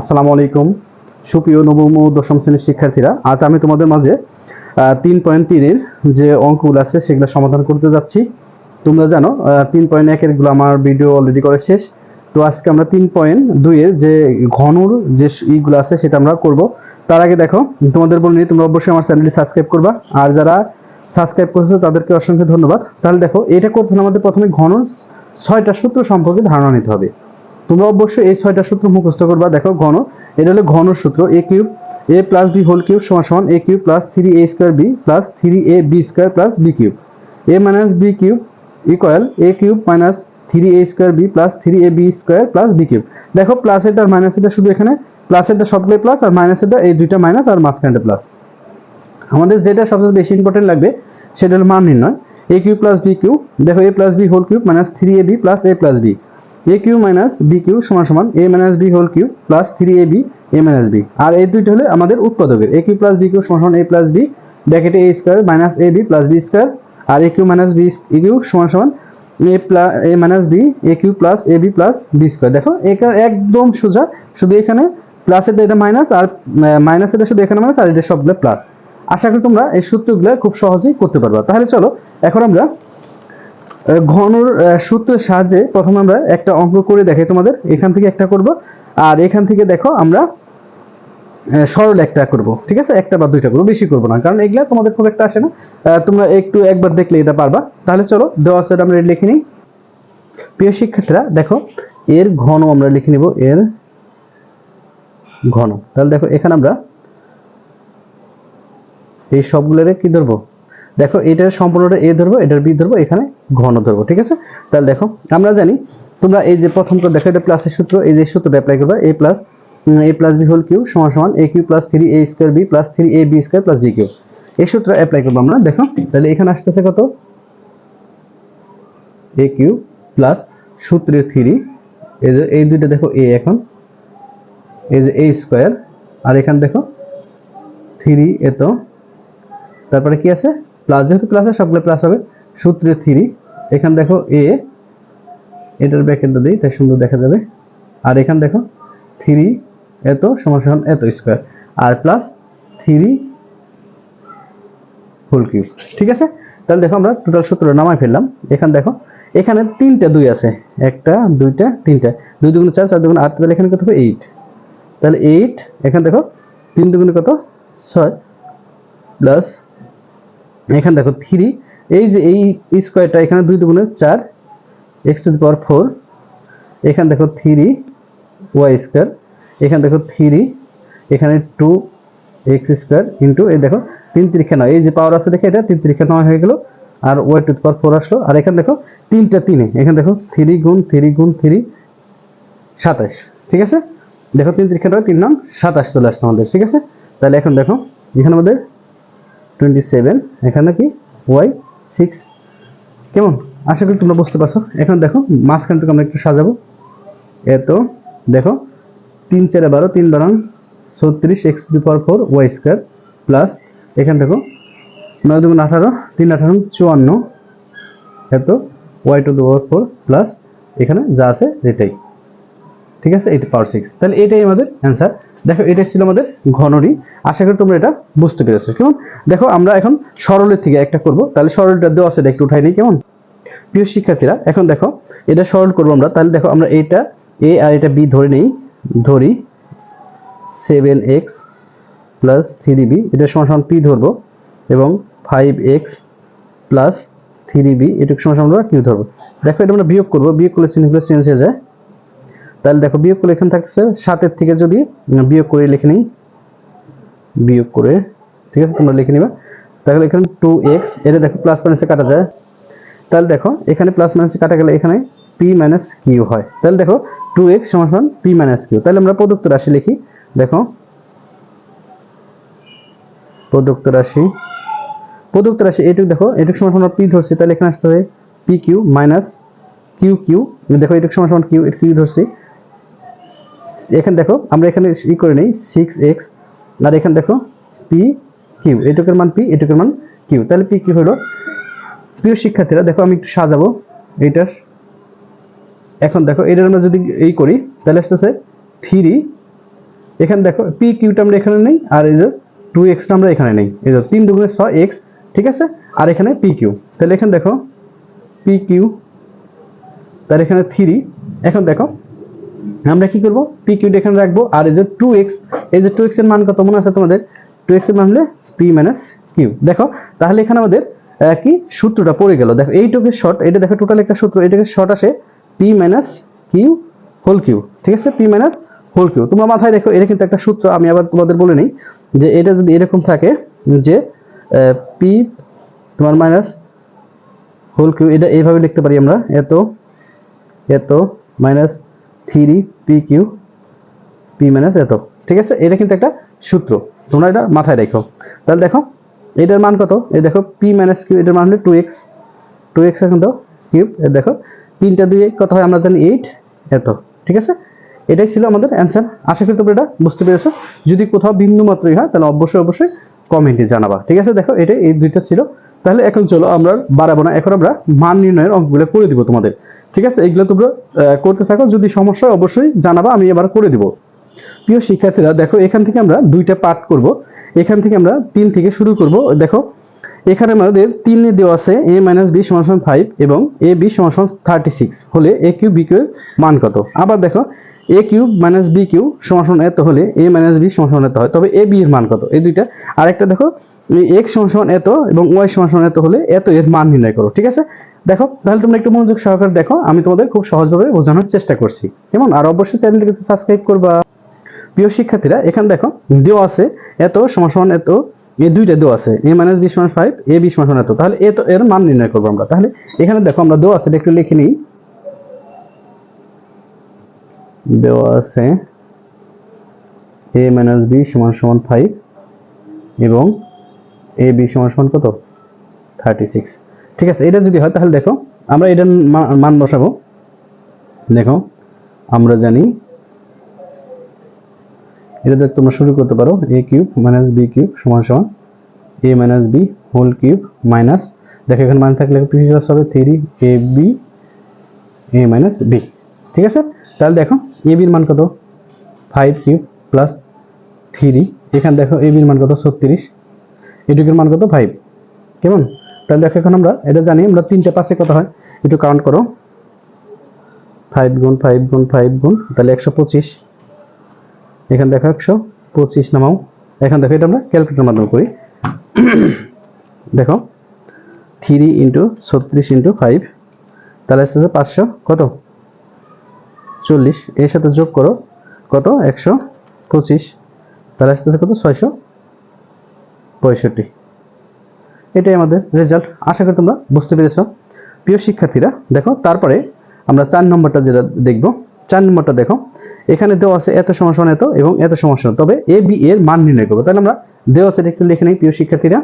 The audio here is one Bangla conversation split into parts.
আসসালামু আলাইকুম। সুপ্রিয় নবম ও দশম শ্রেণির শিক্ষার্থীরা, আজ আমি তোমাদের মাঝে তিন পয়েন্ট তিনের যে অঙ্কগুলো আছে সেগুলো সমাধান করতে যাচ্ছি। তোমরা জানো তিন পয়েন্ট একেরগুলো আমার ভিডিও অলরেডি করে শেষ। তো আজকে আমরা তিন পয়েন্ট দুইয়ের যে ঘনর যে ইগুলো আছে সেটা আমরা করব। তার আগে দেখো, তোমাদের বলে নিই তোমরা অবশ্যই আমার চ্যানেলটি সাবস্ক্রাইব করবা। আর যারা সাবস্ক্রাইব করেছ, তাদেরকে অসংখ্য ধন্যবাদ। তাহলে দেখো, এটা করতে আমাদের প্রথমে ঘনর ছয়টা সূত্র সম্পর্কে ধারণা নিতে হবে। তোমরা অবশ্যই এই ছয়টা সূত্র মুখস্থ করবা। দেখো ঘন, এটা হলো ঘন সূত্র A cube A plus B whole cube সমান সমান A cube plus three A square B plus three A B square plus B cube. A minus B cube equal A cube minus three A square B plus three A B square plus B cube. দেখো প্লাস এটা আর মাইনাস এটা শুধু এখানে প্লাস এটা সবগুলোই প্লাস আর মাইনাস এটা এই দুইটা মাইনাস আর মাঝখানটা প্লাস আমাদের যেটা সবচেয়ে বেশি ইম্পর্টেন্ট লাগবে, সেটা হলো মান নির্ণয়। A cube plus B cube দেখো A plus B whole cube minus three A B plus A plus B A cube minus B cube সমান সমান A minus B whole cube plus three A B A minus B আর এই দুইটা হলে আমাদের উৎপাদকের। A cube plus B cube সমান সমান এ প্লাস বি ব্র্যাকেটে A square minus A B plus B square R A cube minus B A cube সমান সমান A plus A minus B A cube plus A B plus B square দেখো, এটা একদম সোজা। শুধু এখানে প্লাসের এটা মাইনাস আর মাইনাস এটা শুধু এখানে মাইনাস আর এটা সবগুলো প্লাস আশা করি তোমরা এই সূত্রগুলো খুব সহজেই করতে পারবা। তাহলে চলো, এখন আমরা ঘনর সূত্রের সাহায্যে প্রথমে আমরা একটা অঙ্ক করে দেখাই তোমাদের। এখান থেকে একটা করব। আর এখান থেকে দেখো আমরা সরল একটা করব, ঠিক আছে? একটা বা দুইটা করব, বেশি করব না, কারণ এগুলা তোমাদের খুব একটা আসে না। তোমরা একটু একবার দেখলে এটা পারবা। তাহলে চলো দেওয়া আছে আমরা লিখে নিই। প্রিয় শিক্ষার্থীরা, দেখো, এর ঘন আমরা লিখে নিব, এর ঘন। তাহলে দেখো, এখানে আমরা এই সবগুলোরে কি ধরবো? দেখো এটার সম্পূর্ণটা এ ধরবো, এটার বি ধরবো, এখানে ঘন ধরবো, ঠিক আছে? তাহলে দেখো, আমরা জানি, তোমরা এই যে প্রথমটা দেখো, এটা প্লাসের সূত্র, এই যে সূত্রটা অ্যাপ্লাই করবা A plus A plus B whole cube সমান সমান A cube plus three A square B plus three A B square plus B cube এই সূত্র অ্যাপ্লাই করব আমরা, দেখো, তাহলে এখানে আসতেছে কত? এ কিউ প্লাস সূত্রের থ্রি এই যে, এই দুইটা দেখো এ এখন, এই যে এ স্কোয়ার আর এখানে দেখো থ্রি এত তারপরে কি আছে? প্লাস যেহেতু প্লাস আছে সবগুলো প্লাস হবে, সূত্রে থ্রি এখানে দেখো এ এটার ব্যাকেটটা দিই, তাই সুন্দর দেখা যাবে। আর এখানে দেখো থ্রি এত সমান এত স্কোয়ার আর প্লাস থ্রি হোল কিউব ঠিক আছে? তাহলে দেখো আমরা টোটাল সূত্র নামাই ফেললাম। এখানে দেখো, এখানে তিনটা দুই আছে। একটা, দুইটা, তিনটা। দুই দুগুণ চার চার দুগুণ আট, তাহলে এখানে কত হবে এইট তাহলে এইট এখানে দেখো, তিন দুগুণে কত? ছয়। প্লাস এখানে দেখো থ্রি এই যে এই স্কোয়ারটা এখানে দুই দুগুণে চার X to the power four এখানে দেখো থ্রি ওয়াই স্কোয়ার এখানে দেখো থ্রি এখানে টু এক্স স্কোয়ার ইন্টু এই দেখো, তিন তিরিখা নয়, এই যে পাওয়ার আছে দেখে এটা তিন তিরিখা নয় হয়ে গেল, আর ওয়াই টু পাওয়ার ফোর আসলো, আর এখানে দেখো তিনটা তিনে, এখানে দেখো থ্রি গুণ থ্রি গুণ থ্রি সাতাশ, ঠিক আছে? দেখো তিন তিরিখা নয়, তিন নাম সাতাশ চলে আসছে আমাদের, ঠিক আছে? তাহলে এখন দেখো, এখানে আমাদের টোয়েন্টি সেভেন এখানে কি? ওয়াই সিক্স কেমন? আশা করি তোমরা বুঝতে পারছ। এখন দেখো মাঝখানটুকু আমরা একটু সাজাবো। এত, দেখো, তিন চারে বারো, তিন বারো, ছত্রিশ, X to power four, Y square, plus, এখানে দেখো, নয় দুগুণ আঠারো, তিন আঠারো, চুয়ান্ন। এত, Y to power four, plus, এখানে যা আছে, এটাই। ঠিক আছে? এইট পাওয়ার সিক্স তাহলে এটাই আমাদের অ্যান্সার দেখো, এটা ছিল আমাদের ঘনরি। আশা করি তোমরা এটা বুঝতে পেরেছ। কেমন? দেখো, আমরা এখন সরলের থেকে একটা করব। তাহলে সরলটা দেওয়া আছে একটু উঠাই নিই কেমন? প্রিয় শিক্ষার্থীরা, এখন দেখো, এটা সরল করব আমরা। তাহলে দেখো, আমরা এটা এ আর এটা বি ধরে নেই। ধরি seven X plus three B এটা সমান সমান পি ধরবো এবং five X plus three B এটুকু সমান সমান আমরা কিউ ধরবো। দেখো, এটা আমরা বিয়োগ করব। বিয়োগ করলে চেঞ্জ হয়ে যায়। তাহলে দেখো বিয়োগ করলে এখানে থাকছে সাতের থেকে যদি বিয়োগ করে লিখে নিই, বিয়োগ করে, ঠিক আছে, তোমরা লিখে নিবা। তাহলে এখানে টু এক্স এটা দেখো প্লাস মাইনাসে কাটা যায়। তাহলে দেখো, এখানে প্লাস মাইনাসে কাটা গেলে এখানে পি মাইনাস কিউ হয়। তাহলে দেখো টু এক্স সমান পি মাইনাস কিউ তাহলে আমরা প্রদত্ত রাশি লিখি, দেখো, প্রদত্ত রাশি প্রদত্ত রাশি এটুকু দেখো এটুকু সমান সমান পি ধরছি, তাহলে এখানে আসতে হবে P cube minus Q cube দেখো এটুকু সমান সমান কিউ কিউ ধরছি। এখানে দেখো, আমরা এখানে ই করে নেই সিক্স এক্স আর এখানে দেখো পি কিউ এটুকের মান পি এটুকের মান কিউ তাহলে পি কিউ হলো? প্রিয় শিক্ষার্থীরা, দেখো আমি একটু সাজাবো এইটার। এখন দেখো, এটার আমরা যদি এই করি, তাহলে আসতেছে থ্রি এখানে দেখো পি কিউটা আমরা এখানে নেই, আর এই যে টু এক্সটা আমরা এখানে নেই। এই যে তিন দুগুণে ছয় এক্স ঠিক আছে? আর এখানে পি কিউ তাহলে এখানে দেখো পি কিউ তাহলে এখানে থ্রি এখন দেখো আমরা কি করব? পি কিউটা এখানে রাখব। আর এই যে টু এক্স এই যে টু এক্সের মান কত? মনে আছে তোমাদের? টু এক্সের মান হলে পি মাইনাস কিউ দেখো, তাহলে এখানে আমাদের কি সূত্রটা পড়ে গেল। দেখো, এইটুকু শর্ট এটা দেখো টোটাল একটা সূত্র, এটাকে শর্ট আসে P minus Q whole cube ঠিক আছে? পি মাইনাস হোল কিউ তোমরা মাথায় রেখো, এটা কিন্তু একটা সূত্র, আমি আবার তোমাদের বলে নিই যে এটা যদি এরকম থাকে যে পি তোমার মাইনাস হোল কিউ এটা এইভাবে লিখতে পারি আমরা। এত এত minus three P Q P minus এত। ঠিক আছে? এটা কিন্তু একটা সূত্র। তোমরা এটা মাথায় রেখো। তাহলে দেখো, এটার মান কত? এই দেখো, পি মাইনাস কিউ, এটার মান হলো টু এক্স। টু এক্স এখন তো কিউব এ দেখো, তিনটা দিয়ে কত হয় আমরা জানি এইট, এত। ঠিক আছে? এটাই ছিল আমাদের অ্যান্সার। আশা করি তোমরা এটা বুঝতে পেরেছ। যদি কোথাও বিন্দু মাত্রই হয়, তাহলে অবশ্যই অবশ্যই কমেন্টে জানাবা। ঠিক আছে? দেখো, এটাই, এই দুইটা ছিল। তাহলে এখন চলো আমরা বাড়াবো না। এখন আমরা মান নির্ণয়ের অঙ্কগুলো করে দিব তোমাদের। ঠিক আছে? এগুলো তোমরা করতে থাকো। যদি সমস্যা অবশ্যই জানাবা, আমি এবার করে দিব। প্রিয় শিক্ষার্থীরা, দেখো, এখান থেকে আমরা দুইটা পার্ট করব। এখান থেকে আমরা তিন থেকে শুরু করব। দেখো, এখানে আমাদের তিনে দেওয়া আছে, এ মাইনাস বি সমান ফাইভ এবং এ বি সমান থার্টি সিক্স হলে এ কিউ বি কিউ মান কত? আবার দেখো A cube minus B cube সমান এত হলে এ মাইনাস বি সমান এত হয়। তবে এ বি এর মান কত? এই দুইটা। আরেকটা দেখো এক্স সমান এত এবং ওয়াই সমান এত হলে এত এর মান নির্ণয় করো, ঠিক আছে? দেখো, তাহলে তোমরা একটু মনোযোগ সহকারে দেখো, আমি তোমাদের খুব সহজভাবে বোঝানোর চেষ্টা করছি। কেমন? আর অবশ্যই চ্যানেলটিকে সাবস্ক্রাইব করবা। প্রিয় শিক্ষার্থীরা, এখানে দেখো, দেওয়া আছে, এত সমান এত এই দুইটা দেওয়া আছে, এ মাইনাস বি সমান ফাইভ এ বি সমান সমান এত। তাহলে এ তো, এর মান নির্ণয় করব আমরা। তাহলে এখানে দেখো, আমরা দেওয়া আছে, একটু লিখে নিই। দেওয়া আছে, এ মাইনাস বি সমান সমান ফাইভ এবং এ বি সমান সমান কত? থার্টি সিক্স ঠিক আছে, এটা যদি হয় তাহলে দেখো, আমরা এটার মান বসাবো। দেখো, আমরা জানি এটা দেখ তোমরা শুরু করতে পারো A cube minus B cube সমান সমান A minus B whole cube minus, দেখো এখানে মান থাকলে প্রিভিয়াস হবে three A B A minus B ঠিক আছে? তাহলে দেখো এ বির মান কত? ফাইভ কিউব প্লাস থ্রি এখানে দেখো এ বির মান কত? ছত্রিশ, এটুকুর মান কত? ফাইভ কেমন? তাহলে দেখো এখন আমরা, এটা জানি, আমরা তিনটে পাশে কত হয়? একটু কাউন্ট করো। ফাইভ গুণ ফাইভ গুণ ফাইভ গুণ, তাহলে একশো পঁচিশ। এখানে দেখো একশো পঁচিশ নামাও। এখান দেখো এটা আমরা ক্যালকুলেটার মাধ্যমে করি। দেখো থ্রি ইন্টু ছত্রিশ ইন্টু ফাইভ তাহলে আসতেছে পাঁচশো কত? চল্লিশ। এর সাথে যোগ করো, কত? একশো পঁচিশ। তাহলে আসতেছে কত? ছয়শো পঁয়ষট্টি। এটাই আমাদের রেজাল্ট আশা করি তোমরা বুঝতে পেরেছ। প্রিয় শিক্ষার্থীরা, দেখো, তারপরে আমরা চার নম্বরটা যেটা দেখব, চার নম্বরটা দেখো। এখানে দেওয়া আছে এত সমস্যা এত এবং এত সমস্যা তবে এ বি এর মান নির্ণয় করব। তাহলে আমরা দেওয়া আছে একটু লিখে নিই, প্রিয় শিক্ষার্থীরা।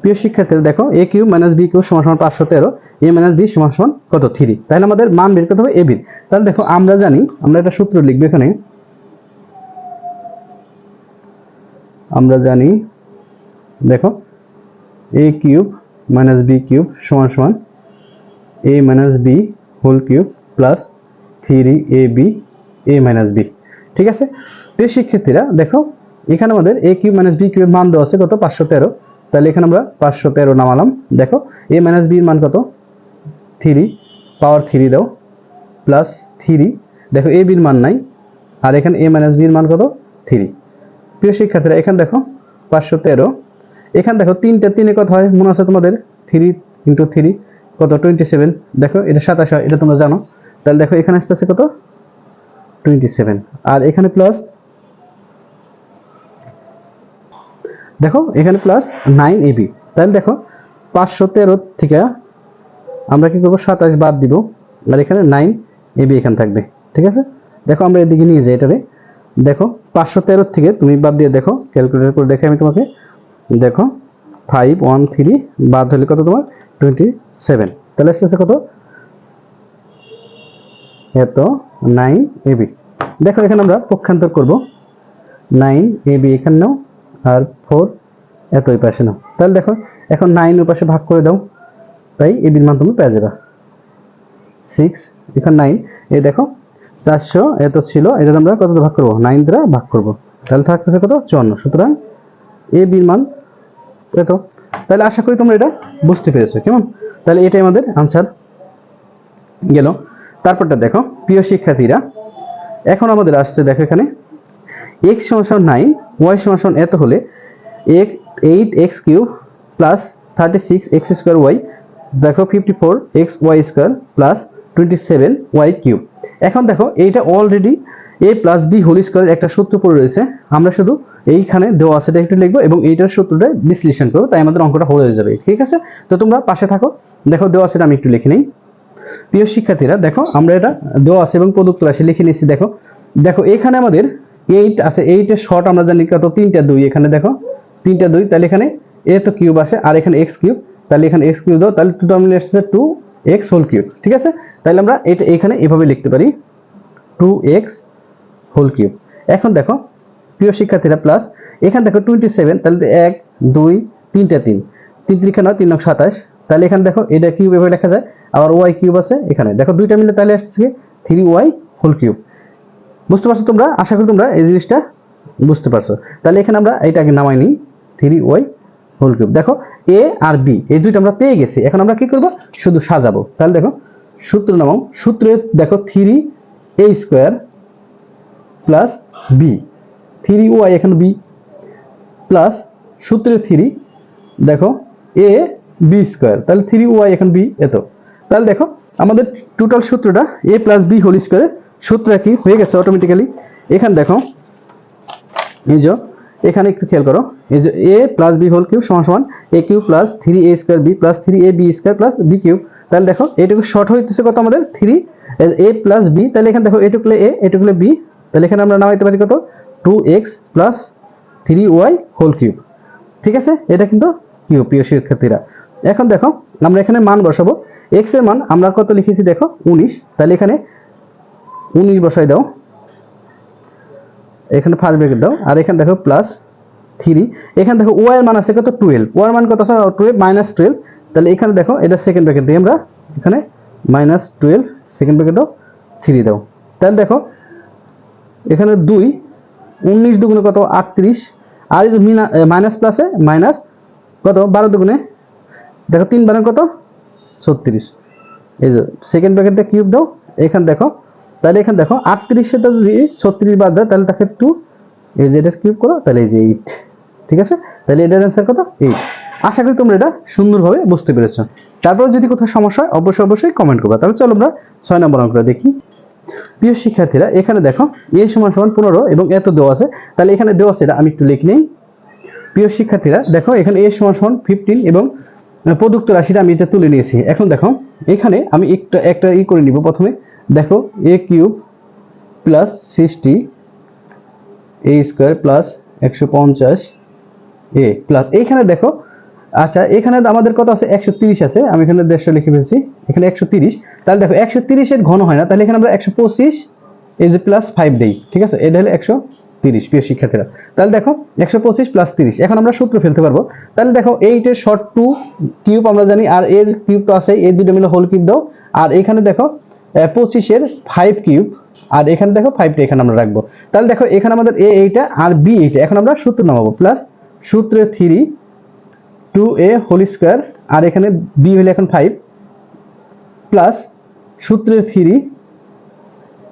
প্রিয় শিক্ষার্থীরা, দেখো A cube minus B cube সমান সমান পাঁচশো তেরো এ মাইনাস বি সমান সমান কত? থ্রি তাহলে আমাদের মান বের করতে হবে এ বির তাহলে দেখো, আমরা জানি, আমরা একটা সূত্র লিখব এখানে। আমরা জানি, দেখো A cube minus B cube সমান সমান A minus B whole cube plus three A B A minus B ঠিক আছে? প্রিয় শিক্ষার্থীরা, দেখো, এখানে আমাদের এ কিউব মাইনাস বি কিউবের মান দেওয়া আছে কত? পাঁচশো তেরো। তাহলে এখানে আমরা পাঁচশো তেরো নামালাম। দেখো এ মাইনাস বির মান কত? থ্রি পাওয়ার থ্রি দাও প্লাস থ্রি দেখো এ বির মান নাই, আর এখানে এ মাইনাস বির মান কত? থ্রি প্রিয় শিক্ষার্থীরা, এখানে দেখো, পাঁচশো তেরো। এখানে দেখো, তিনটা, তিনে কত হয়? মনে আছে তোমাদের? থ্রি ইন্টু থ্রি কত? টোয়েন্টি সেভেন দেখো, এটা সাতাশ হয়, এটা তোমরা জানো। তাহলে দেখো, এখানে আসতেছে কত? টোয়েন্টি সেভেন আর এখানে প্লাস দেখো, এখানে প্লাস নাইন এবি তাহলে দেখো, পাঁচশো তেরো থেকে আমরা কি করব? সাতাশ বাদ দিব। আর এখানে নাইন এবি এখানে থাকবে। ঠিক আছে? দেখো, আমরা এদিকে নিয়ে যাই এটারে। দেখো, পাঁচশো তেরো থেকে তুমি বাদ দিয়ে দেখো ক্যালকুলেটর করে দেখে আমি তোমাকে দেখো ফাইভ ওয়ান থ্রি বাদ হলে কত তোমার? টোয়েন্টি সেভেন তাহলে আসতেছে কত? এত নাইন এবি দেখো, এখানে আমরা পক্ষান্তর করব। নাইন এবি এখানে নাও, আর ফোর এত ওই পাশে নাও। তাহলে দেখো, এখন নাইন ওই পাশে ভাগ করে দাও। তাই এবির মান তুমি পেয়ে যাবে। সিক্স এখানে নাইন এই দেখো, চারশো এত ছিল এটা আমরা কত ভাগ করব? নাইন দ্বারা ভাগ করব। তাহলে থাকতেছে কত? চুয়ান্ন। সুতরাং এ বির মান এত তাহলে আশা করি তোমরা এটা বুঝতে পেরেছ। কেমন? তাহলে এটাই আমাদের আনসার গেল। তারপরটা দেখো, প্রিয় শিক্ষার্থীরা, এখন আমাদের আসছে দেখো এখানে। এক্স সমান নাইন ওয়াই সমান এত হলে এক eight X cube plus thirty six X square Y দেখো fifty four X Y square plus twenty seven Y cube এখন দেখো, এইটা already A plus B whole স্কোয়ারের একটা সূত্র পড়ে রয়েছে। আমরা শুধু এইখানে দেওয়া আছে এটা একটু লিখব এবং এইটার সূত্রটা বিশ্লেষণ করব, তাই আমাদের অঙ্কটা হয়ে যাবে, ঠিক আছে? তো তোমরা পাশে থাকো। দেখো দেওয়া আছে, আমি একটু লিখে নিই। প্রিয় শিক্ষার্থীরা, দেখো, আমরা এটা দেওয়া আছে এবং প্রদত্ত রাশি লিখে নিয়েছি, দেখো। দেখো, এখানে আমাদের এইট আছে এইটের শর্ট আমরা জানি কত? তিনটা দুই, এখানে দেখো। তিনটা দুই, তাহলে এখানে এ তো কিউব আসে, আর এখানে এক্স কিউব তাহলে এখানে এক্স কিউব দাও, তাহলে টু টার্মিনাল আসছে টু এক্স হোল কিউব ঠিক আছে? তাহলে আমরা এটা এখানে এভাবে লিখতে পারি। টু এক্স হোল কিউব এখন দেখো, প্রিয় শিক্ষার্থীরা প্লাস এখানে দেখো টোয়েন্টি সেভেন তাহলে এক, দুই, তিনটা তিন। তিন তিরিখা নয়, তিন সাতাশ। তাহলে এখানে দেখো, এটা কিউব এভাবে লেখা যায়, আবার ওয়াই কিউব আছে এখানে। দেখো, দুইটা মিলে তাহলে আসছে থ্রি ওয়াই হোল কিউব বুঝতে পারছ তোমরা? আশা করি তোমরা এই জিনিসটা বুঝতে পারছ। তাহলে এখানে আমরা এটাকে নামাই নিই থ্রি ওয়াই হোল কিউব দেখো এ আর বি এই দুইটা আমরা পেয়ে গেছি। এখন আমরা কি করব? শুধু সাজাবো। তাহলে দেখো, সূত্র নামাও। সূত্রে দেখো three A square plus B three Y এখানে বি প্লাস সূত্রে থ্রি দেখো এ বি স্কোয়ার তাহলে থ্রি ওয়াই এখন বি এত। তাহলে দেখো, আমাদের টোটাল সূত্রটা এ প্লাস বি হোল স্কোয়ারের সূত্র কি হয়ে গেছে অটোমেটিক্যালি এখানে দেখো, এই যে, এখানে একটু খেয়াল করো, এই যে A plus B whole cube সমান সমান A cube plus three A square B plus three A B square plus B cube তাহলে দেখো এটুকু শর্ট হইতেছে কত আমাদের? থ্রি এ প্লাস বি তাহলে এখানে দেখো এটুকুলে এ এটুকুলে বি তাহলে এখানে আমরা নামাইতে পারি কত? Two X plus three Y whole cube ঠিক আছে? এটা কিন্তু কিউব প্রিয় শিক্ষার্থীরা। এখন দেখো, আমরা এখানে মান বসাবো। এক্সের মান আমরা কত লিখেছি দেখো? উনিশ। তাহলে এখানে উনিশ বসাই দাও। এখানে ফার্স্ট ব্রেকেট দাও। আর এখানে দেখো প্লাস থ্রি এখানে দেখো ওয়াই এর মান আছে কত? টুয়েলভ ওয়াই এর মান কত? আছে টুয়েলভ মাইনাস টুয়েলভ তাহলে এখানে দেখো, এটা সেকেন্ড ব্রেকেট দিই আমরা এখানে মাইনাস টুয়েলভ সেকেন্ড ব্রেকেট দাও থ্রি দাও। তাহলে দেখো এখানে দুই, উনিশ দুগুণে কত? আটত্রিশ। আর এই যে মাইনাস প্লাসে মাইনাস কত? বারো দুগুণে। দেখো, তিন বারের কত? ছত্রিশ। এই যে সেকেন্ড ব্র্যাকেটটা কিউব দাও। এখানে দেখো, তাহলে এখানে দেখো আটত্রিশটা যদি ছত্রিশ বাদ দেয়, তাহলে তাকে টু এই যে এটা কিউব করো, তাহলে এই যে এইট ঠিক আছে? তাহলে এটার অ্যান্সার কত? এইট আশা করি তোমরা এটা সুন্দরভাবে বুঝতে পেরেছ। তারপরে যদি কোথাও সমস্যা হয়, অবশ্যই অবশ্যই কমেন্ট করবে। তাহলে চলো আমরা ছয় নম্বর অঙ্কটা দেখি। প্রিয় শিক্ষার্থীরা, এখানে দেখো, এ সমান সমান পনেরো এবং এত দেওয়া আছে। তাহলে এখানে দেওয়া আছে এটা আমি একটু লিখে নেই। প্রিয় শিক্ষার্থীরা, দেখো, এখানে এ সমান সমান ফিফটিন এবং প্রদত্ত রাশিটা আমি এটা তুলে নিয়েছি। এখন দেখো, এখানে আমি একটা একটা ই করে নিব প্রথমে। দেখো A cube plus sixty A square plus একশো পঞ্চাশ এ প্লাস। এইখানে দেখো আচ্ছা এখানে আমাদের কত আছে? একশো তিরিশ আছে। আমি এখানে দেড়শো লিখে ফেলছি। এখানে একশো তিরিশ। তাহলে দেখো, একশো তিরিশের ঘন হয় না। তাহলে এখানে আমরা একশো পঁচিশ এই যে প্লাস ফাইভ দেই, ঠিক আছে? এটা হলো একশো তিরিশ, প্রিয় শিক্ষার্থীরা। তাহলে দেখো, একশো পঁচিশ প্লাস তিরিশ। এখন আমরা সূত্র ফেলতে পারব। তাহলে দেখো এইটের শর্ট টু কিউব আমরা জানি, আর এর কিউব তো আছে এই দুটো মিলে হোল কিউব দাও। আর এখানে দেখো পঁচিশের ফাইভ কিউব আর এখানে দেখো ফাইভটা এখানে আমরা রাখব। তাহলে দেখো, এখানে আমাদের এ এইটা আর বি এইটা এখন আমরা সূত্র নামাবো। প্লাস সূত্রে three two A whole square আর এখানে বি হলে এখন ফাইভ প্লাস সূত্রের থ্রি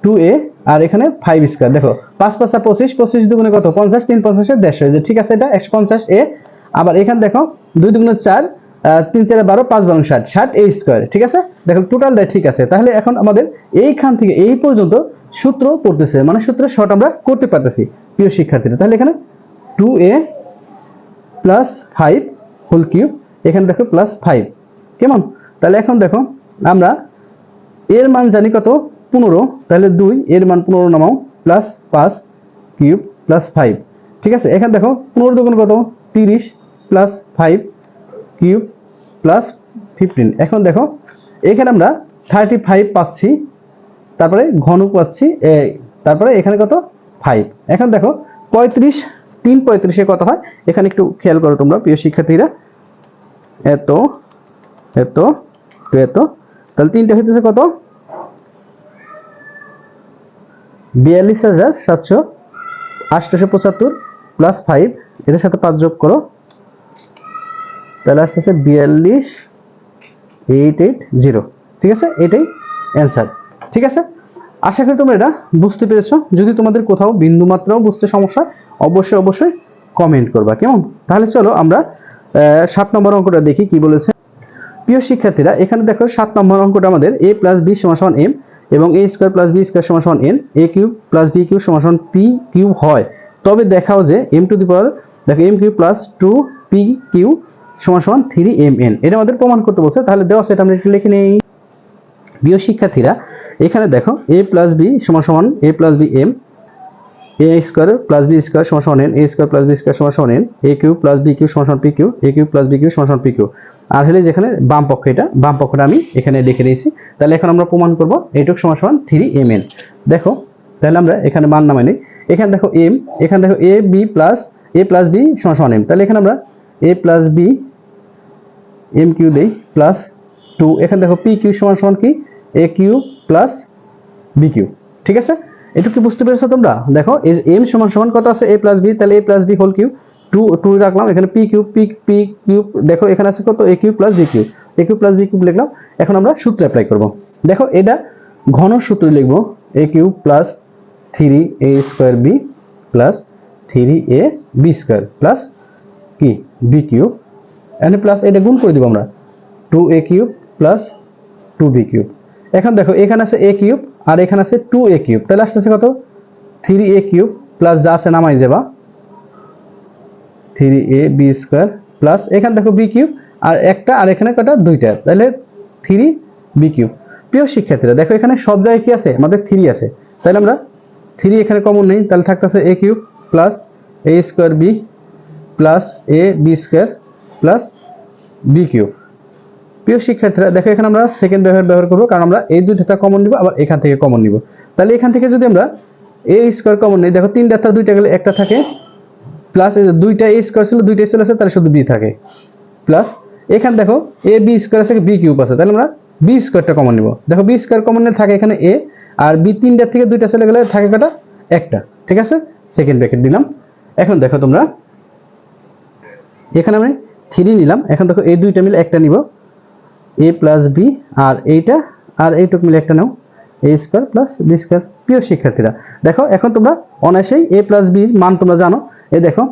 টু এ আর এখানে ফাইভ স্কোয়ার দেখো, পাঁচ পাঁচা পঁচিশ পঁচিশ দুগুণে কত? পঞ্চাশ, তিন পঞ্চাশের দেড়শো। যে ঠিক আছে এটা একশো পঞ্চাশ এ আবার এখানে দেখো, দুই দুগুণে চার তিন চারে বারো, পাঁচ বারো, ষাট। ষাট এ স্কোয়ার ঠিক আছে? দেখো টোটালটা ঠিক আছে। তাহলে এখন আমাদের এইখান থেকে এই পর্যন্ত সূত্র পড়তেছে। মানে সূত্রের শর্ট আমরা করতে পারতেছি, প্রিয় শিক্ষার্থীরা। তাহলে এখানে two A plus five whole cube এখানে দেখো প্লাস ফাইভ কেমন? তাহলে এখন দেখো, আমরা এর মান জানি কত? পনেরো। তাহলে দুই, এর মান পনেরো নামাও। প্লাস পাঁচ কিউব প্লাস ফাইভ ঠিক আছে? এখানে দেখো, পনেরো দুগুণ কত? তিরিশ plus five cube plus fifteen এখন দেখো, এখানে আমরা থার্টি ফাইভ পাচ্ছি, তারপরে ঘন পাচ্ছি তারপরে এখানে কত? ফাইভ এখন দেখো, পঁয়ত্রিশ তিন পঁয়ত্রিশে কত হয়? এখানে একটু খেয়াল করো তোমরা, প্রিয় শিক্ষার্থীরা। এত এত তো এত। তাহলে তিনটা হইতেছে কত? বিয়াল্লিশ হাজার সাতশো আটশোশো পঁচাত্তর প্লাস ফাইভ এটার সাথে পাঁচ যোগ করো। তাহলে আসতেছে বিয়াল্লিশ এইট এইট জিরো ঠিক আছে? এটাই অ্যান্সার ঠিক আছে? আশা করি তোমরা এটা বুঝতে পেরেছ। যদি তোমাদের কোথাও বিন্দু মাত্রাও বুঝতে সমস্যা অবশ্যই অবশ্যই কমেন্ট করবা। কেমন? তাহলে চলো আমরা সাত নম্বর অঙ্কটা দেখি কি বলেছে। প্রিয় শিক্ষার্থীরা, এখানে দেখো সাত নম্বর অঙ্কটা আমাদের এ প্লাস বি সমান এম এবং A square plus B square সমান সমান N A cube plus B cube সমান পি কিউব হয়। তবে দেখাও যে এম টু দি পাওয়ার দেখো M cube plus two P cube সমান সমান থ্রি এম এন এটা আমাদের প্রমাণ করতে বলছে, তাহলে দেওয়া সেটা আমরা একটু লিখে নেই। প্রিয় শিক্ষার্থীরা, এখানে দেখো এ প্লাস বি সমান সমান A plus B M A square plus B square সমান সমান N A square plus B square সমান N A cube plus B cube সমান P cube A cube plus B cube সমান পি কিউ আর হলে যেখানে বাম পক্ষ এটা, বাম পক্ষটা আমি এখানে লিখে নিয়েছি। তাহলে এখন আমরা প্রমাণ করব এইটুক সমান থ্রি এম এন দেখো, তাহলে আমরা এখানে মান নামাই নিই। এখানে দেখো এম এখানে দেখো A B plus A plus B সমান এম তাহলে এখানে আমরা A plus B M cube দেই প্লাস টু এখানে দেখো পি কিউ সমান সমান কি? A cube plus B cube ঠিক আছে? এটা কি বুঝতে পেরেছ তোমরা? দেখো এম সমান সমান কত আছে? এ প্লাস বি তাহলে A plus B whole cube two two রাখলাম, এখানে P cube P P cube দেখো, এখানে আছে কত? A cube plus B cube A cube plus B cube লিখলাম, এখন আমরা সূত্র অ্যাপ্লাই করব। দেখো, এটা ঘন সূত্র লিখব A cube plus three A square B plus three A B square plus কি? বি কিউব এখানে প্লাস এটা গুণ করে দিব আমরা। Two A cube plus two B cube এখন দেখো, এখানে আছে এ কিউব আর এখানে আছে টু এ কিউব। তাহলে আসতেছে কত? থ্রি এ কিউব প্লাস যা আছে নামাই যাবা three A B square plus এখানে দেখো বি কিউব আর একটা আর এখানে কটা দুইটা। তাহলে থ্রি বি কিউব। প্রিয় শিক্ষার্থীরা, দেখো এখানে সব জায়গায় কি আছে? আমাদের থ্রি আছে। তাহলে আমরা থ্রি এখানে কমন নেই, তাহলে থাকতেছে A cube plus A square B plus A B square plus B cube. প্রিয় শিক্ষার্থীরা, দেখো এখানে আমরা সেকেন্ড ব্যবহার ব্যবহার করব, কারণ আমরা এই দুইটা কমন নিব, আবার এখান থেকে কমন নিব। তাহলে এখান থেকে যদি আমরা এ স্কোয়ার কমন নিই, দেখো তিনটা তার দুইটা গেলে একটা থাকে প্লাস দুইটা এ স্কোয়ার ছিল, দুইটা চলে আসে তাহলে শুধু বি থাকে। প্লাস এখানে দেখো এ বি স্কোয়ার আছে বি কিউব আছে, তাহলে আমরা বি স্কোয়ারটা কমন নিব। দেখো বি স্কোয়ার কমন নিলে থাকে এখানে এ আর বি তিনটা থেকে দুইটা চলে গেলে থাকে কটা? একটা, ঠিক আছে? সেকেন্ড ব্র্যাকেট দিলাম। এখন দেখো তোমরা, এখানে আমি থ্রি নিলাম, এখন দেখো এই দুইটা মিলে একটা নিব। এ প্লাস বি আর এইটা, আর এইটুক মিলে একটা নাও। A square plus B square প্রিয় শিক্ষার্থীরা। দেখো, এখন তোমরা অনায়াসেই এ প্লাস বির মান তোমরা জানো। এই দেখো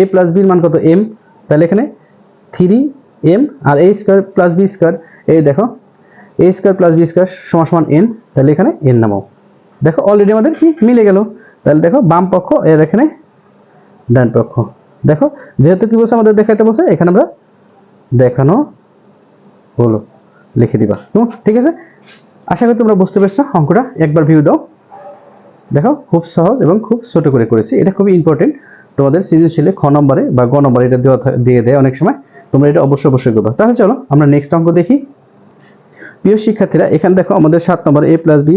এ প্লাস বির মান কত? এম তাহলে এখানে three M R A square plus B square এই দেখো A square plus B square সমান সমান এন তাহলে এখানে এন নামাও। দেখো অলরেডি আমাদের কি মিলে গেল? তাহলে দেখো, বাম পক্ষ, এর এখানে ডান পক্ষ। দেখো, যেহেতু কি বলছে আমাদের দেখাইতে বলছে, এখানে আমরা দেখানো হলো, লিখে দিবা। ঠিক আছে? আশা করি তোমরা বুঝতে পেরেছ অঙ্কটা। একবার ভিউ দাও। দেখো, খুব সহজ এবং খুব ছোট করে করেছি। এটা খুবই ইম্পর্টেন্ট তোমাদের সৃজনশীলে খ নম্বরে বা গ নম্বরে এটা দেওয়া দিয়ে দেয় অনেক সময়। তোমরা এটা অবশ্যই অবশ্যই করবে। তাহলে চলো, আমরা নেক্সট অঙ্ক দেখি। প্রিয় শিক্ষার্থীরা, এখানে দেখো আমাদের সাত নম্বরে এ প্লাস বি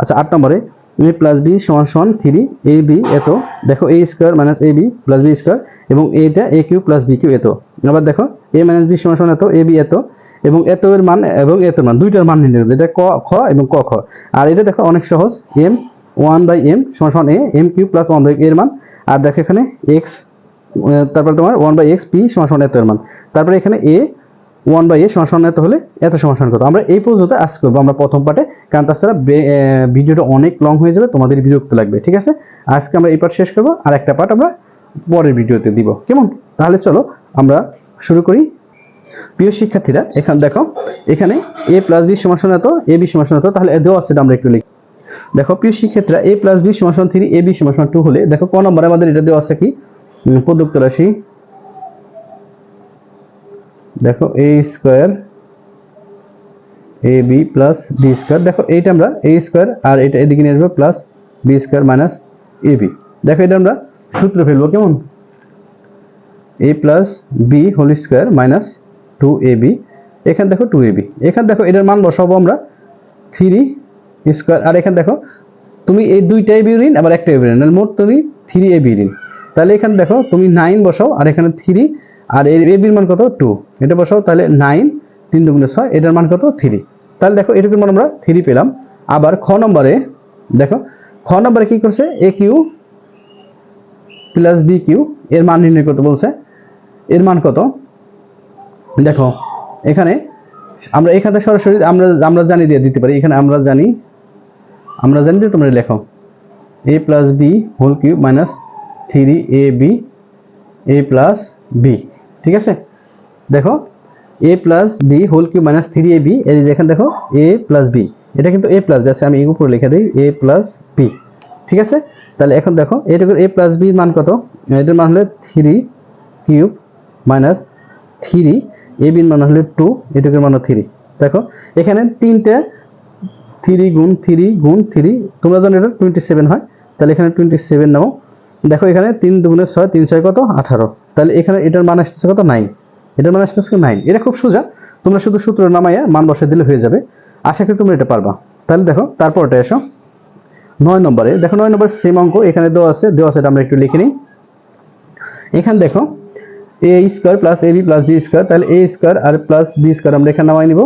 আচ্ছা আট নম্বরে এ প্লাস বি সমান সমান থ্রি এ বি এত। দেখো A square minus A B plus B square এবং এটা A cube plus B cube এত। আবার দেখো এ মাইনাস বি সমান সমান এত এ বি এত। এবং এত এর মান এবং এত মান, দুইটার মান নির্ণয় করবে এটা ক, খ এবং ক, খ। আর এটা দেখো অনেক সহজ। এম ওয়ান বাই এম সমান A M cube plus one by এর মান। আর দেখো এখানে এক্স তারপর তোমার ওয়ান বাই এক্স পি সমান এত এর মান। তারপরে এখানে এ ওয়ান বাই এ সমান এত হলে এত সমান কত? আমরা এই পর্যন্ত আজ করব। আমরা প্রথম পার্টে কারণ তাছাড়া ভিডিওটা অনেক লং হয়ে যাবে, তোমাদের বিরক্ত লাগবে, ঠিক আছে? আজকে আমরা এই পার্ট শেষ করব। আর একটা পার্ট আমরা পরের ভিডিওতে দিব। কেমন? তাহলে চলো আমরা শুরু করি। প্রিয় শিক্ষার্থীরা, এখানে দেখো, এখানে এ প্লাস বি সমান এত এ বি সমান এত, তাহলে দেওয়া আছে আমরা একটু লিখি। দেখো, প্রিয় শিক্ষার্থীরা এ প্লাস বি সমান থ্রি এ বি সমান টু হলে, দেখো, ক নম্বরে আমাদের এটা দেওয়া আছে কি? প্রদত্ত রাশি। দেখো A square A B plus B square দেখো, এইটা আমরা এ স্কোয়ার আর এটা এদিকে নিয়ে আসব plus B square minus A B দেখো, এটা আমরা সূত্র ফেলব, কেমন? A plus B whole square minus two A B এখানে দেখো টু এ বি এখানে দেখো এটার মান বসাবো আমরা থ্রি স্কোয়ার আর এখানে দেখো, তুমি এই দুইটা এ বি ঋণ, আবার একটা এ বি ঋণ মোট তুমি থ্রি এ বি ঋণ, তাহলে এখানে দেখো তুমি নাইন বসাও, আর এখানে থ্রি আর এর এ বির মান কত? টু এটা বসাও, তাহলে নাইন তিন দুগুণে ছয়, এটার মান কত? থ্রি তাহলে দেখো এটুকুর মান আমরা থ্রি পেলাম, আবার খ নম্বরে, দেখো, খ নম্বরে কি করছে? A cube plus B cube এর মান নির্ণয় করতে বলছে, এর মান কত? দেখো, এখানে আমরা এখান সরাসরি আমরা আমরা জানি দিয়ে দিতে পারি। এখানে আমরা জানি আমরা জানি যে তোমরা লেখো। A plus B whole cube minus three A B A plus B ঠিক আছে? দেখো A plus B whole cube minus three A B এই এখানে দেখো এ প্লাস বি এটা কিন্তু এ প্লাস আছে আমি এই উপরে লিখে দিই এ প্লাস বি ঠিক আছে? তাহলে এখন দেখো এটুকুর এ প্লাস বি মান কত? এটার মান হলো three cube minus three A বির মান হলো টু এটুকুর মান থ্রি দেখো, এখানে তিনটে থ্রি গুণ থ্রি গুণ থ্রি তোমরা জানো এটা টোয়েন্টি সেভেন হয়। তাহলে এখানে টোয়েন্টি সেভেন নাও। দেখো, এখানে তিন দুগুণে ছয়, তিন ছয় কত? আঠারো। তাহলে এখানে এটার মান আসতেছে কত? নাইন এটার মান আসতেছে নাইন এটা খুব সোজা। তোমরা শুধু সূত্র নামাইয়া মান বসে দিলে হয়ে যাবে। আশা করি তোমরা এটা পারবা। তাহলে দেখো, তারপরটা এসো। নয় নম্বরে, দেখো নয় নম্বর সেম অঙ্ক এখানে দেওয়া আছে। দেওয়া আছে এটা আমরা একটু লিখে নিই। এখানে দেখো A square plus A B plus B square তাহলে এ স্কোয়ার আর প্লাস বি স্কোয়ার আমরা এখানে নামাই নিব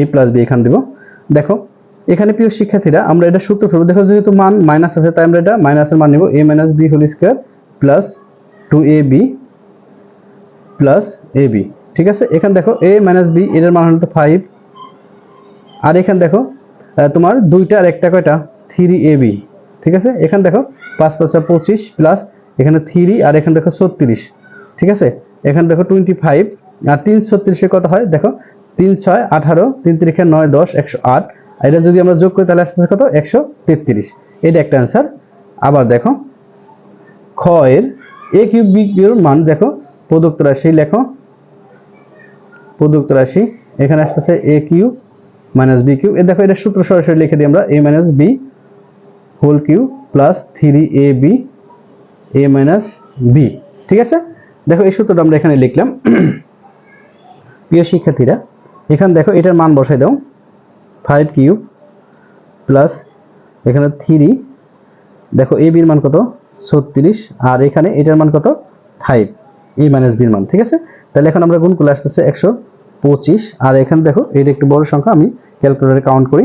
এ প্লাস বি এখানে দিব। দেখো, এখানে প্রিয় শিক্ষার্থীরা, আমরা এটা সূত্র ফেলব দেখো, যেহেতু মান মাইনাস আছে, তাই আমরা এটা মাইনাসের মান নিব। A minus B whole square plus two A B plus A B ঠিক আছে? এখানে দেখো এ মাইনাস বি এটার মান হলো ফাইভ আর এখানে দেখো তোমার দুইটা আর একটা কয়টা? থ্রি এ বি ঠিক আছে? এখানে দেখো, পাঁচ পাঁচটা পঁচিশ প্লাস এখানে থ্রি আর এখানে দেখো ছত্রিশ, ঠিক আছে? এখানে দেখো টোয়েন্টি ফাইভ আর তিন ছত্রিশে কত হয়? দেখো, তিন ছয়, আঠারো, তিন তিরিখে নয়, দশ, একশো আট। এটা যদি আমরা যোগ করি, তাহলে আসতেছে কত? একশো তেত্রিশ। এটা একটা অ্যান্সার আবার দেখো, খ এর এ কিউব বি কিউর মান দেখো, প্রদত্ত রাশি লেখো। প্রদত্ত রাশি, এখানে আসতেছে A cube minus B cube A দেখো, এটা সূত্র সরাসরি লিখে দিই আমরা A minus B whole cube plus three A B A minus B ঠিক আছে? দেখো এই সূত্রটা আমরা এখানে লিখলাম। প্রিয় শিক্ষার্থীরা, এখানে দেখো এটার মান বসাই দাও। ফাইভ কিউব প্লাস এখানে থ্রি দেখো এ বির মান কত? ছত্রিশ। আর এখানে এটার মান কত? ফাইভ এ মাইনাস বির মান, ঠিক আছে? তাহলে এখন আমরা গুণ করলে আসতেছে একশো পঁচিশ। আর এখানে দেখো এটা একটু বড় সংখ্যা, আমি ক্যালকুলেটারে কাউন্ট করি।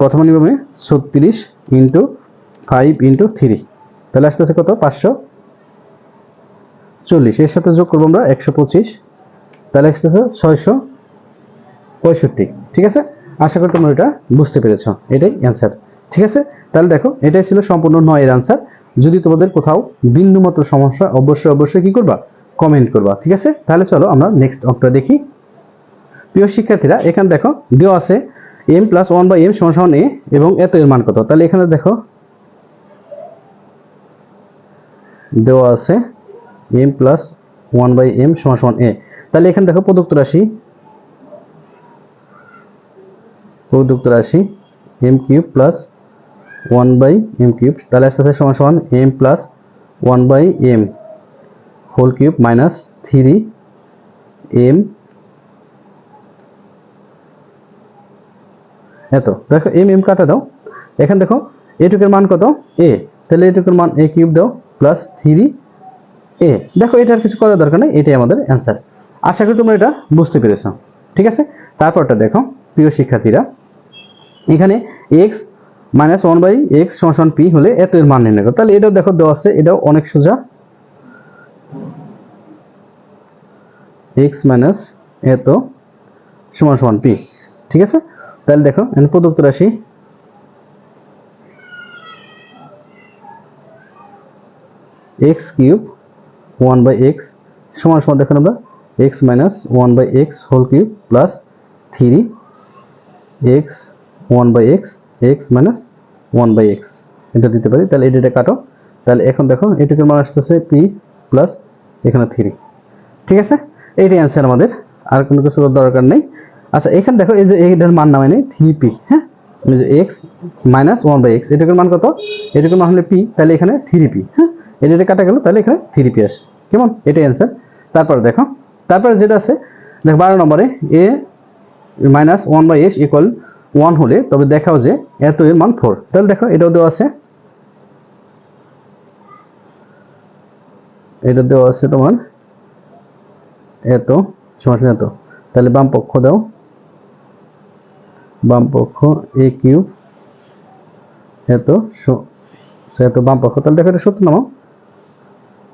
প্রথম নিয়মে ছত্রিশ ইন্টু ফাইভ ইন্টু থ্রি তাহলে আসতেছে কত? পাঁচশো চল্লিশ। এর সাথে যোগ করব আমরা একশো পঁচিশ। তাহলে আসতেছে ছয়শো পঁয়ষট্টি। ঠিক আছে? আশা করি তোমরা এটা বুঝতে পেরেছ। এটাই অ্যান্সার ঠিক আছে? তাহলে দেখো, এটাই ছিল সম্পূর্ণ নয়ের অ্যান্সার যদি তোমাদের কোথাও বিন্দুমাত্র সমস্যা, অবশ্যই অবশ্যই কি করবা? কমেন্ট করবা। ঠিক আছে? তাহলে চলো আমরা নেক্সট অঙ্কটা দেখি। প্রিয় শিক্ষার্থীরা, এখানে দেখো, দেওয়া আছে M plus one by M সমান এ এবং এত এর মান কত? তাহলে এখানে দেখো, দেওয়া আছে M plus one by M সমান সমান এ তাহলে এখানে দেখো প্রদত্ত রাশি প্রদত্ত রাশি M cube plus one by M cube তাহলে আসতেছে সমান সমান M plus one by M whole cube minus three M এত, দেখো এম এম কাটা দাও। এখানে দেখো, এটুকের মান কত? এ তাহলে এটুকুর মান এ কিউব দাও প্লাস থ্রি এ, দেখো এটার কিছু করার দরকার নেই, এটাই আমাদের অ্যান্সার আশা করি তোমরা এটা বুঝতে পেরেছ, ঠিক আছে? তারপরটা দেখো, প্রিয় শিক্ষার্থীরা, এখানে X minus one by X সমান পি হলে এত এর মান নির্ণয় করো। তাহলে এটাও দেখো, দেওয়া আছে, এটাও অনেক সোজা। এক্স মাইনাস এত সমান সমান পি ঠিক আছে? তাহলে দেখো, এখানে প্রদত্ত রাশি X cube one by X সমান সমান দেখুন আমরা X minus one by X whole cube plus three X one by X X minus one by X. এটা দিতে পারি, তাহলে এটা কাটো। তাহলে এখন দেখো, এটুকুর মান আসতেছে পি প্লাস এখানে থ্রি। ঠিক আছে? এইটাই অ্যান্সার আমাদের। আর কোনো কিছু দরকার নেই। আচ্ছা এখানে দেখো, এই যে এটার মান নামে নেই, থ্রি পি হ্যাঁ? X minus one by X, এটুকুর মান কত? এটুকুর মান হলে পি, তাহলে এখানে থ্রি পি হ্যাঁ? এটা কাটা গেল, তাহলে এখানে থ্রি পি আসে। কেমন? এটাই অ্যান্সার তারপর দেখো, তারপরে যেটা আছে, দেখো বারো নম্বরে a minus one by s equal one হলে, তবে দেখাও যে এত এর মান ফোর তাহলে দেখো, এটাও দেওয়া আছে। এটা দেওয়া আছে তোমার এত, সমান এত। তাহলে বাম পক্ষ দাও। বাম পক্ষ এ কিউব এত, সে তো বাম পক্ষ। তাহলে দেখো এটা সত্য নামাও।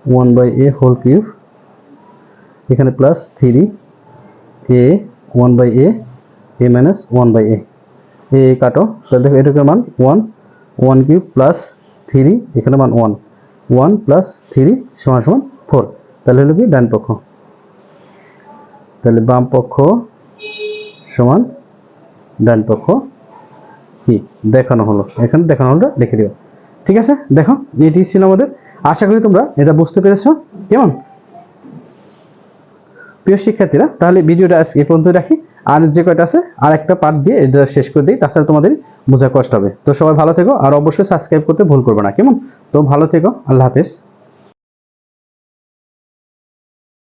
One by a whole cube, এখানে plus three a one by a a minus one by a a কাটো তাহলে দেখো এটুকুর মান one one cube plus three এখানে মান ওয়ান ওয়ান প্লাস থ্রি সমান সমান ফোর তাহলে হলো কি, ডান পক্ষ। তাহলে বাম পক্ষ সমান ডান পক্ষ কি? দেখানো হলো। এখানে দেখানো হলো লিখে দিও। ঠিক আছে? দেখো, এটি ছিল আমাদের আশা করি তোমরা এটা বুঝতে পেরেছ। কেমন? প্রিয় শিক্ষার্থীরা, তাহলে ভিডিওটা আজকে পর্যন্ত রাখি। আর যে কয়টা আছে আর একটা পার্ট দিয়ে এটা শেষ করে দিই, তাছাড়া তোমাদের বোঝা কষ্ট হবে। তো সবাই ভালো থেকো, আর অবশ্যই সাবস্ক্রাইব করতে ভুল করবে না। কেমন? তো ভালো থেকো, আল্লাহ হাফেজ।